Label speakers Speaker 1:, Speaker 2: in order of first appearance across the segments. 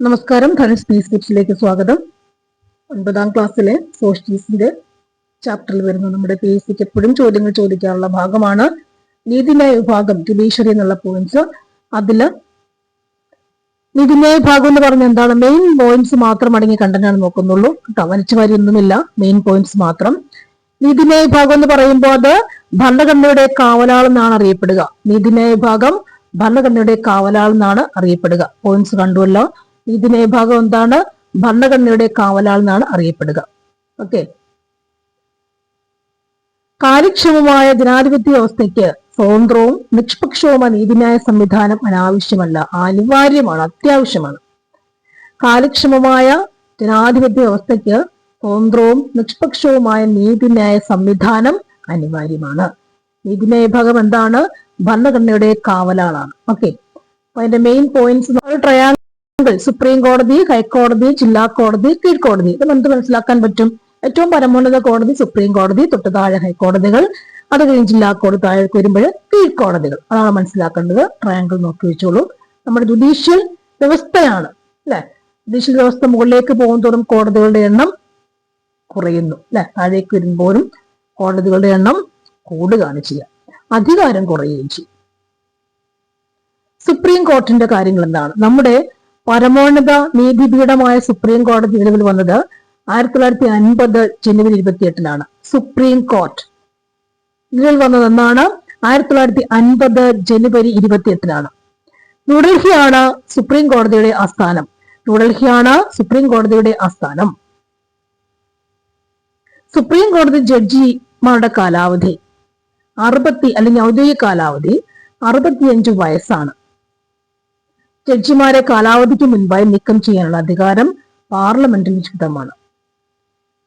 Speaker 1: നമസ്കാരം ധനുഷ് പീസ് ടിപ്സിലേക്ക് സ്വാഗതം. ഒൻപതാം ക്ലാസ്സിലെ സോഷ്യൽസിന്റെ ചാപ്റ്ററിൽ വരുന്ന നമ്മുടെ പി എസ് സിക്ക് എപ്പോഴും ചോദ്യങ്ങൾ ചോദിക്കാനുള്ള ഭാഗമാണ്. നീതിന്യായ വിഭാഗം ജുഡീഷ്യറി എന്നുള്ള പോയിന്റ്സ് അതിൽ നീതിന്യായ വിഭാഗം എന്ന് പറഞ്ഞ എന്താണ്? മെയിൻ പോയിന്റ്സ് മാത്രം അടങ്ങി കണ്ടന്റാണ് നോക്കുന്നുള്ളൂ. കേട്ടോ വലിച്ചു വാരിയൊന്നുമില്ല മെയിൻ പോയിന്റ്സ് മാത്രം. നീതിന്യായ വിഭാഗം എന്ന് പറയുമ്പോൾ അത് ഭരണഘടനയുടെ കാവലാൾ എന്നാണ് അറിയപ്പെടുക. നീതിന്യായ വിഭാഗം ഭരണഘടനയുടെ കാവലാൾ എന്നാണ് അറിയപ്പെടുക. പോയിന്റ്സ് കണ്ടുവല്ലോ നീതിന്യായ ഭാഗം എന്താണ്? ഭരണഘടനയുടെ കാവലാൾ എന്നാണ് അറിയപ്പെടുക. ഓക്കെ കാര്യക്ഷമമായ ജനാധിപത്യ വ്യവസ്ഥയ്ക്ക് സ്വതന്ത്രവും നിഷ്പക്ഷവുമായ നീതിന്യായ സംവിധാനം അനാവശ്യമല്ല. അനിവാര്യമാണ് അത്യാവശ്യമാണ്. കാര്യക്ഷമമായ ജനാധിപത്യ വ്യവസ്ഥയ്ക്ക് സ്വതന്ത്രവും നിഷ്പക്ഷവുമായ നീതിന്യായ സംവിധാനം അനിവാര്യമാണ്. നീതിന്യായ വിഭാഗം എന്താണ്? ഭരണഘടനയുടെ കാവലാളാണ്. ഓക്കെ അതിന്റെ മെയിൻ പോയിന്റ്സ് ട്രയാങ്കിൾ സുപ്രീം കോടതി ഹൈക്കോടതി ജില്ലാ കോടതി കീഴ്ക്കോടതി ഇത് നമുക്ക് മനസ്സിലാക്കാൻ പറ്റും. ഏറ്റവും പരമോന്നത കോടതി സുപ്രീം കോടതി തൊട്ട് താഴെ ഹൈക്കോടതികൾ അത് കഴിഞ്ഞ് ജില്ലാ കോടതി താഴേക്ക് വരുമ്പോൾ കീഴ്ക്കോടതികൾ അതാണ് മനസ്സിലാക്കേണ്ടത്. ട്രയാങ്കിൾ നോക്കി വെച്ചോളൂ. നമ്മുടെ ജുഡീഷ്യൽ വ്യവസ്ഥയാണ് അല്ലെ? ജുഡീഷ്യൽ വ്യവസ്ഥ മുകളിലേക്ക് പോകും തോറും കോടതികളുടെ എണ്ണം കുറയുന്നു അല്ലെ? താഴേക്ക് വരുമ്പോഴും കോടതികളുടെ എണ്ണം കൂടുകയാണ് ചെയ്യുക. അധികാരം കുറയുകയും ചെയ്യും. സുപ്രീം കോർട്ടിന്റെ കാര്യങ്ങൾ എന്താണ്? നമ്മുടെ പരമോന്നത നീതിപീഠമായ സുപ്രീം കോടതി നിലവിൽ വന്നത് ആയിരത്തി തൊള്ളായിരത്തി അൻപത് ജനുവരി ഇരുപത്തിയെട്ടിനാണ്. സുപ്രീം കോർട്ട് നിലവിൽ വന്നത് എന്നാണ് ആയിരത്തി തൊള്ളായിരത്തി അൻപത് ജനുവരി ഇരുപത്തിയെട്ടിനാണ്. ന്യൂഡൽഹിയാണ് സുപ്രീം കോടതിയുടെ ആസ്ഥാനം. ന്യൂഡൽഹിയാണ് സുപ്രീം കോടതിയുടെ ആസ്ഥാനം. സുപ്രീം കോടതി ജഡ്ജിമാരുടെ കാലാവധി അറുപത്തി അല്ലെങ്കിൽ ഔദ്യോഗിക കാലാവധി അറുപത്തിയഞ്ചു വയസ്സാണ്. ജഡ്ജിമാരെ കാലാവധിക്ക് മുൻപായി നീക്കം ചെയ്യാനുള്ള അധികാരം പാർലമെന്റിൽ വിശുദ്ധമാണ്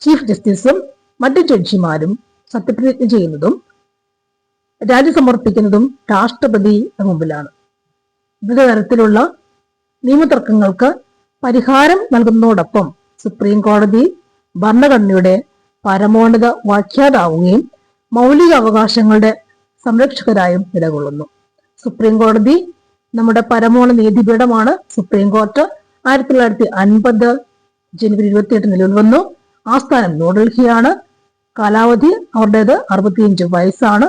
Speaker 1: ചീഫ് ജസ്റ്റിസും മറ്റ് ജഡ്ജിമാരും സത്യപ്രതിജ്ഞ ചെയ്യുന്നതും രാജി സമർപ്പിക്കുന്നതും രാഷ്ട്രപതി മുമ്പിലാണ്. വിവിധ തരത്തിലുള്ള നിയമതർക്കങ്ങൾക്ക് പരിഹാരം നൽകുന്നതോടൊപ്പം സുപ്രീം കോടതി ഭരണഘടനയുടെ പരമോന്നത വ്യാഖ്യാതാവുകയും മൗലിക അവകാശങ്ങളുടെ സംരക്ഷകരായും നിലകൊള്ളുന്നു. സുപ്രീം കോടതി നമ്മുടെ പരമോണ നീതിപീഠമാണ് സുപ്രീം കോർട്ട് ആയിരത്തി തൊള്ളായിരത്തി അൻപത് ജനുവരി ഇരുപത്തിയെട്ട് നിലവിൽ വന്നു. ആസ്ഥാനം ന്യൂഡൽഹിയാണ് കാലാവധി അവരുടേത് അറുപത്തിയഞ്ച് വയസ്സാണ്.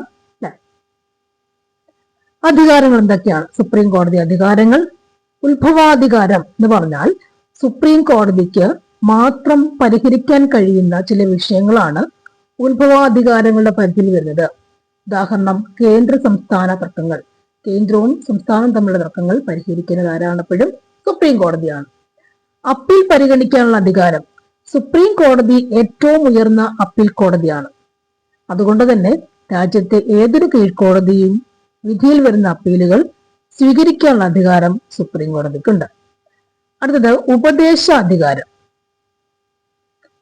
Speaker 1: അധികാരങ്ങൾ എന്തൊക്കെയാണ്? സുപ്രീം കോടതി അധികാരങ്ങൾ. ഉത്ഭവാധികാരം എന്ന് പറഞ്ഞാൽ സുപ്രീം കോടതിക്ക് മാത്രം പരിഹരിക്കാൻ കഴിയുന്ന ചില വിഷയങ്ങളാണ് ഉത്ഭവാധികാരങ്ങളുടെ പരിധിയിൽ വരുന്നത്. ഉദാഹരണം കേന്ദ്ര സംസ്ഥാന തർക്കങ്ങൾ. കേന്ദ്രവും സംസ്ഥാനവും തമ്മിലുള്ള തർക്കങ്ങൾ പരിഹരിക്കുന്നത് ആരാണ് എപ്പോഴും സുപ്രീം കോടതിയാണ്. അപ്പീൽ പരിഗണിക്കാനുള്ള അധികാരം സുപ്രീം കോടതി ഏറ്റവും ഉയർന്ന അപ്പീൽ കോടതിയാണ്. അതുകൊണ്ട് തന്നെ രാജ്യത്തെ ഏതൊരു കീഴ്ക്കോടതിയും വിധിയിൽ വരുന്ന അപ്പീലുകൾ സ്വീകരിക്കാനുള്ള അധികാരം സുപ്രീം കോടതിക്കുണ്ട്. അടുത്തത് ഉപദേശ അധികാരം.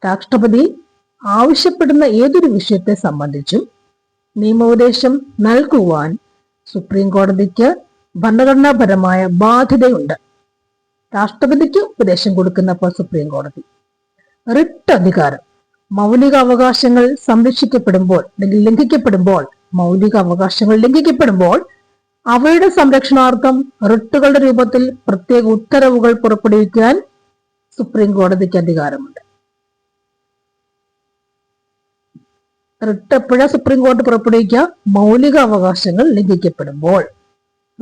Speaker 1: രാഷ്ട്രപതി ആവശ്യപ്പെടുന്ന ഏതൊരു വിഷയത്തെ സംബന്ധിച്ചും നിയമോപദേശം നൽകുവാൻ സുപ്രീം കോടതിക്ക് ഭരണഘടനാപരമായ ബാധ്യതയുണ്ട്. രാഷ്ട്രപതിക്ക് ഉപദേശം കൊടുക്കുന്നപ്പോൾ സുപ്രീം കോടതി റിട്ട് അധികാരം. മൗലിക അവകാശങ്ങൾ സംരക്ഷിക്കപ്പെടുമ്പോൾ അല്ലെങ്കിൽ ലംഘിക്കപ്പെടുമ്പോൾ മൗലിക അവകാശങ്ങൾ ലംഘിക്കപ്പെടുമ്പോൾ അവയുടെ സംരക്ഷണാർത്ഥം റിട്ടുകളുടെ രൂപത്തിൽ പ്രത്യേക ഉത്തരവുകൾ പുറപ്പെടുവിക്കാൻ സുപ്രീം കോടതിക്ക് അധികാരമുണ്ട്. റിട്ട് എപ്പോഴാ സുപ്രീം കോടതി പുറപ്പെടുവിക്കുക? മൗലിക അവകാശങ്ങൾ ലംഘിക്കപ്പെടുമ്പോൾ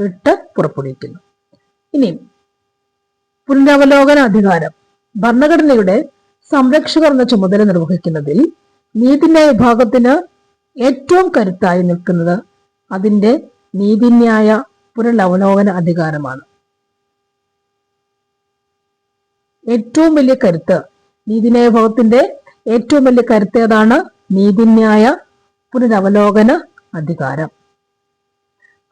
Speaker 1: റിട്ട് പുറപ്പെടുവിക്കുന്നു. ഇനി പുനരവലോകന അധികാരം. ഭരണഘടനയുടെ സംരക്ഷകർ എന്ന ചുമതല നിർവഹിക്കുന്നതിൽ നീതിന്യായ വിഭാഗത്തിന് ഏറ്റവും കരുത്തായി നിൽക്കുന്നത് അതിന്റെ നീതിന്യായ പുനരവലോകന അധികാരമാണ്. ഏറ്റവും വലിയ കരുത്ത് നീതിന്യായ വിഭാഗത്തിന്റെ ഏറ്റവും വലിയ കരുത്ത് ഏതാണ്? നീതിന്യായ പുനരവലോകന അധികാരം.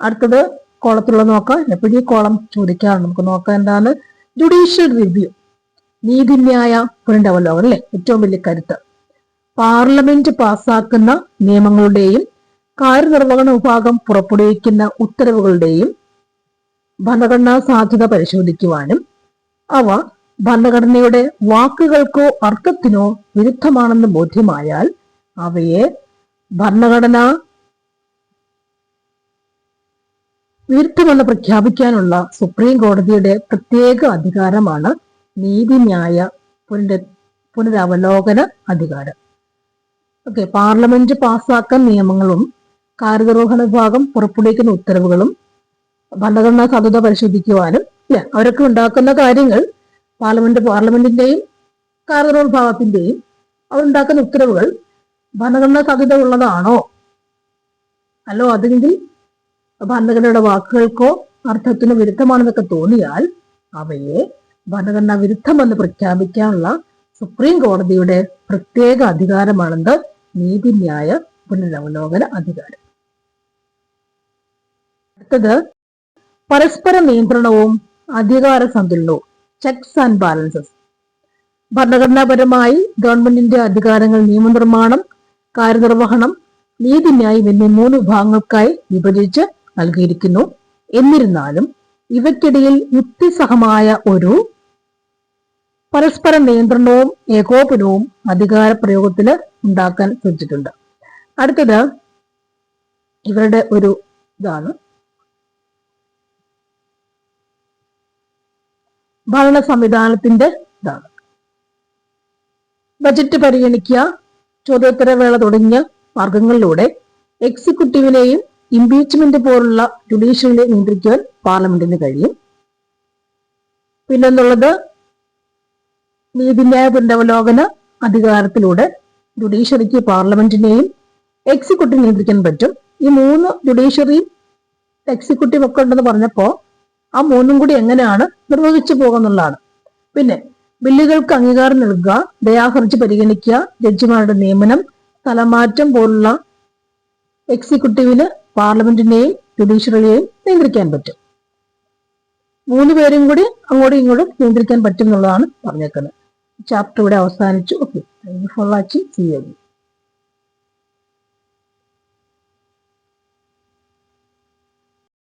Speaker 1: അടുത്തത് കോളത്തിലുള്ള നോക്കാം. എപ്പോഴും ഈ കോളം ചോദിക്കാറുണ്ട് നമുക്ക് നോക്കാം എന്താണ്? ജുഡീഷ്യൽ റിവ്യൂ നീതിന്യായ പുനരവലോകനം അല്ലെ? ഏറ്റവും വലിയ കരുത്ത്. പാർലമെന്റ് പാസാക്കുന്ന നിയമങ്ങളുടെയും കാര്യനിർവഹണ വിഭാഗം പുറപ്പെടുവിക്കുന്ന ഉത്തരവുകളുടെയും ഭരണഘടനാ സാധ്യത പരിശോധിക്കുവാനും അവ ഭരണഘടനയുടെ വാക്കുകൾക്കോ അർത്ഥത്തിനോ വിരുദ്ധമാണെന്ന് ബോധ്യമായാൽ അവയെ ഭരണഘടന വിരുദ്ധമെന്ന് പ്രഖ്യാപിക്കാനുള്ള സുപ്രീം കോടതിയുടെ പ്രത്യേക അധികാരമാണ് നീതിന്യായ പുനര പുനരവലോകന അധികാരം. ഓക്കെ പാർലമെന്റ് പാസാക്കാൻ നിയമങ്ങളും കാര്യനിർവഹണ വിഭാഗം പുറപ്പെടുവിക്കുന്ന ഉത്തരവുകളും ഭരണഘടനാ സാധുത പരിശോധിക്കുവാനും ഇല്ല. അവരൊക്കെ ഉണ്ടാക്കുന്ന കാര്യങ്ങൾ പാർലമെന്റ് പാർലമെന്റിന്റെയും കാര്യനിർവഹണ വിഭാഗത്തിന്റെയും അവരുണ്ടാക്കുന്ന ഉത്തരവുകൾ ഭരണഘടനാ സാധ്യത ഉള്ളതാണോ? അല്ലോ അതെങ്കിൽ ഭരണഘടനയുടെ വാക്കുകൾക്കോ അർത്ഥത്തിന് വിരുദ്ധമാണെന്നൊക്കെ തോന്നിയാൽ അവയെ ഭരണഘടനാ വിരുദ്ധമെന്ന് പ്രഖ്യാപിക്കാനുള്ള സുപ്രീം കോടതിയുടെ പ്രത്യേക അധികാരമാണെന്ന് നീതിന്യായ പുനരവലോകന അധികാരം. അടുത്തത് പരസ്പര നിയന്ത്രണവും അധികാര സന്തുലനവും ചെക്സ് ആൻഡ് ബാലൻസസ് ഭരണഘടനാപരമായി ഗവൺമെന്റിന്റെ അധികാരങ്ങൾ നിയമനിർമ്മാണം കാര്യനിർവഹണം നീതിന്യായം എന്നീ മൂന്ന് വിഭാഗങ്ങൾക്കായി വിഭജിച്ച് നൽകിയിരിക്കുന്നു. എന്നിരുന്നാലും ഇവയ്ക്കിടയിൽ യുക്തിസഹമായ ഒരു പരസ്പര നിയന്ത്രണവും ഏകോപനവും അധികാര പ്രയോഗത്തിൽ ഉണ്ടാക്കാൻ ശ്രമിച്ചിട്ടുണ്ട്. അടുത്തത് ഇവരുടെ ഒരു ഇതാണ്. ഭരണ സംവിധാനത്തിന്റെ ഇതാണ്. ബജറ്റ് പരിഗണിക്കുക ചോദ്യോത്തരവേള തുടങ്ങിയ മാർഗങ്ങളിലൂടെ എക്സിക്യൂട്ടീവിനെയും ഇംപീച്ച്മെന്റ് പോലുള്ള ജുഡീഷ്യറിനെ നിയന്ത്രിക്കുവാൻ പാർലമെന്റിന് കഴിയും. പിന്നെന്നുള്ളത് നീതിന്യായ പുനരവലോകന അധികാരത്തിലൂടെ ജുഡീഷ്യറിക്ക് പാർലമെന്റിനെയും എക്സിക്യൂട്ടീവ് നിയന്ത്രിക്കാൻ പറ്റും. ഈ മൂന്ന് ജുഡീഷ്യറിയും എക്സിക്യൂട്ടീവ് ഒക്കെ ഉണ്ടെന്ന് പറഞ്ഞപ്പോ ആ മൂന്നും കൂടി എങ്ങനെയാണ് നിർവഹിച്ചു പോകുന്നുള്ളതാണ്. പിന്നെ ബില്ലുകൾക്ക് അംഗീകാരം നൽകുക ദയാഹർജി പരിഗണിക്കുക ജഡ്ജിമാരുടെ നിയമനം സ്ഥലമാറ്റം പോലുള്ള എക്സിക്യൂട്ടീവിന് പാർലമെന്റിനെയും ജുഡീഷ്യറിയെയും നിയന്ത്രിക്കാൻ പറ്റും. മൂന്ന് പേരും കൂടി അങ്ങോട്ടും ഇങ്ങോട്ടും നിയന്ത്രിക്കാൻ പറ്റും എന്നുള്ളതാണ് പറഞ്ഞേക്കുന്നത്. ചാപ്റ്റർ ഇവിടെ അവസാനിച്ചു. Okay for watching C